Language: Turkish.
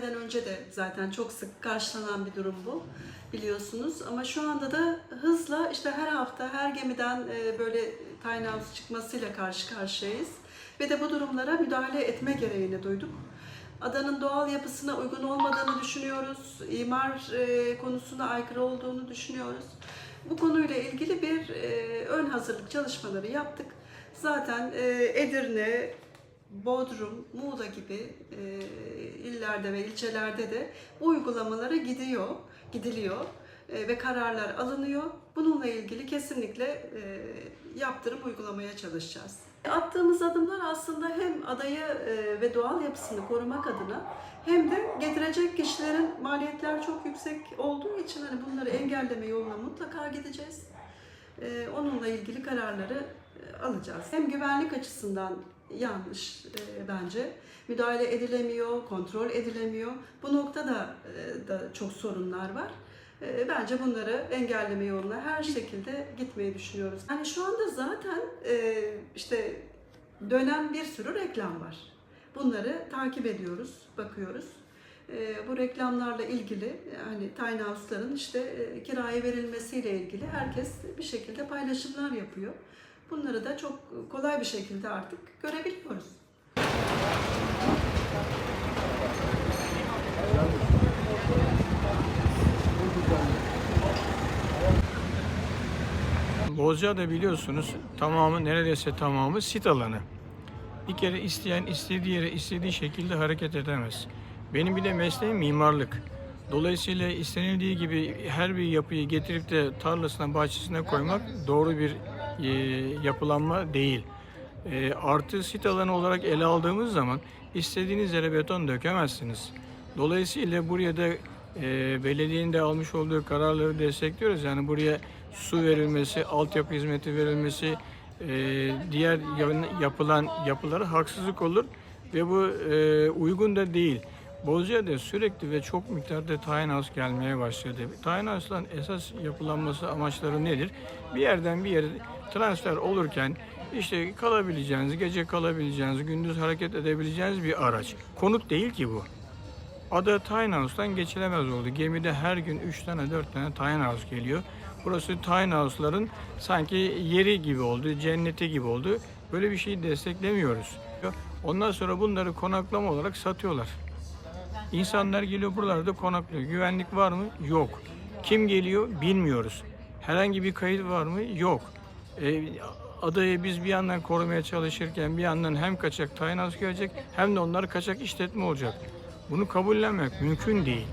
önce de zaten çok sık karşılanan bir durum bu biliyorsunuz. Ama şu anda da hızla işte her hafta her gemiden e, böyle tiny house çıkmasıyla karşı karşıyayız. Ve de bu durumlara müdahale etme gereğini duyduk. Adanın doğal yapısına uygun olmadığını düşünüyoruz. İmar e, konusuna aykırı olduğunu düşünüyoruz. Bu konuyla ilgili bir e, ön hazırlık çalışmaları yaptık. Zaten Edirne, Bodrum, Muğla gibi e, illerde ve ilçelerde de bu uygulamalara gidiyor, gidiliyor e, ve kararlar alınıyor. Bununla ilgili kesinlikle e, yaptırım uygulamaya çalışacağız. Attığımız adımlar aslında hem adayı e, ve doğal yapısını korumak adına hem de getirecek kişilerin maliyetler çok yüksek olduğu için hani bunları engelleme yoluna mutlaka gideceğiz. E, Onunla ilgili kararları e, alacağız. Hem güvenlik açısından yanlış e, bence. Müdahale edilemiyor, kontrol edilemiyor. Bu noktada e, da çok sorunlar var. E, Bence bunları engelleme yoluna her şekilde gitmeyi düşünüyoruz. Yani şu anda zaten e, işte dönen bir sürü reklam var. Bunları takip ediyoruz, bakıyoruz. E, Bu reklamlarla ilgili hani tiny house'ların işte e, kiraya verilmesiyle ilgili herkes bir şekilde paylaşımlar yapıyor. Bunları da çok kolay bir şekilde artık görebiliyoruz. Bozcaada biliyorsunuz tamamı neredeyse tamamı sit alanı. Bir kere isteyen istediği yere istediği şekilde hareket edemez. Benim bir de mesleğim mimarlık. Dolayısıyla istenildiği gibi her bir yapıyı getirip de tarlasına, bahçesine koymak doğru bir e, yapılanma değil. E, artı sit alanı olarak ele aldığımız zaman istediğiniz yere beton dökemezsiniz. Dolayısıyla buraya da e, belediyenin de almış olduğu kararları destekliyoruz. Yani buraya su verilmesi, altyapı hizmeti verilmesi, diğer ya- yapılan yapılara haksızlık olur ve bu uygun da değil. Bozcaada sürekli ve çok miktarda tiny house gelmeye başladı. Tiny house'ların esas yapılanması amaçları nedir? Bir yerden bir yere transfer olurken işte kalabileceğiniz, gece kalabileceğiniz, gündüz hareket edebileceğiniz bir araç. Konut değil ki bu. Ada Tiny geçilemez oldu. Gemide her gün 3 tane 4 tane Tiny House geliyor. Burası Tiny House'ların sanki yeri gibi oldu, cenneti gibi oldu. Böyle bir şeyi desteklemiyoruz. Ondan sonra bunları konaklama olarak satıyorlar. İnsanlar geliyor buralarda konaklıyor. Güvenlik var mı? Yok. Kim geliyor? Bilmiyoruz. Herhangi bir kayıt var mı? Yok. E, adayı biz bir yandan korumaya çalışırken bir yandan hem kaçak tayin az gelecek hem de onları kaçak işletme olacak. Bunu kabullenmek mümkün değil.